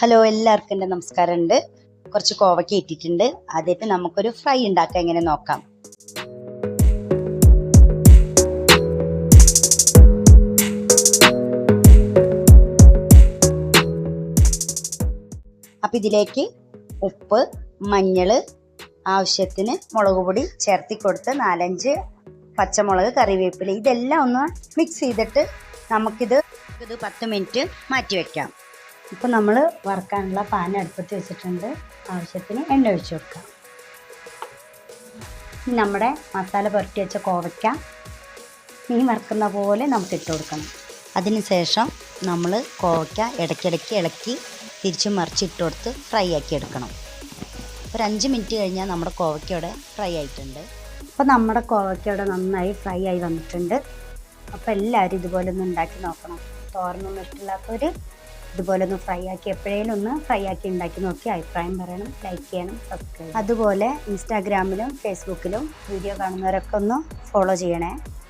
Hello എല്ലാവർക്കും എന്റെ നമസ്കാരമുണ്ട്. കുറച്ച് കോവയ്ക്ക് ഇട്ടിട്ടുണ്ട്. ആദ്യമായിട്ട് നമുക്കൊരു ഫ്രൈ ഉണ്ടാക്കാൻ എങ്ങനെ നോക്കാം. അപ്പം ഇതിലേക്ക് ഉപ്പ് മഞ്ഞൾ ആവശ്യത്തിന് മുളക് പൊടി ചേർത്തി കൊടുത്ത് നാലഞ്ച് പച്ചമുളക് കറിവേപ്പില ഇതെല്ലാം ഒന്ന് മിക്സ് ചെയ്തിട്ട് നമുക്കിത് ഇത് പത്ത് മിനിറ്റ് മാറ്റി വെക്കാം. ഇപ്പോൾ നമ്മൾ വറുക്കാനുള്ള പാൻ അടുപ്പത്ത് വെച്ചിട്ടുണ്ട്. ആവശ്യത്തിന് എണ്ണ ഒഴിച്ച് കൊടുക്കാം. നമ്മുടെ മസാല പുരട്ടി വെച്ച കോവയ്ക്ക മീൻ വറുക്കുന്ന പോലെ നമുക്ക് ഇട്ട് കൊടുക്കണം. അതിനുശേഷം നമ്മൾ കോവയ്ക്ക ഇടയ്ക്കിടയ്ക്ക് ഇളക്കി തിരിച്ച് മറിച്ചിട്ട് കൊടുത്ത് ഫ്രൈ ആക്കി എടുക്കണം. ഒരു അഞ്ച് മിനിറ്റ് കഴിഞ്ഞാൽ നമ്മുടെ കോവയ്ക്കയുടെ ഫ്രൈ ആയിട്ടുണ്ട്. അപ്പോൾ നമ്മുടെ കോവയ്ക്കയുടെ നന്നായി ഫ്രൈ ആയി വന്നിട്ടുണ്ട്. അപ്പോൾ എല്ലാവരും ഇതുപോലെ ഒന്ന് ഉണ്ടാക്കി നോക്കണം. തോരനൊന്നും ഇഷ്ടമില്ലാത്തവർ ഇതുപോലെ ഒന്ന് ഫ്രൈ ആക്കി എപ്പോഴേലും ഒന്ന് ഫ്രൈ ആക്കി ഉണ്ടാക്കി നോക്കി അഭിപ്രായം പറയണം ലൈക്ക് ചെയ്യണം സബ്സ്ക്രൈബ് അതുപോലെ ഇൻസ്റ്റാഗ്രാമിലും ഫേസ്ബുക്കിലും വീഡിയോ കാണുന്നവരൊക്കെ ഒന്ന് ഫോളോ ചെയ്യണേ.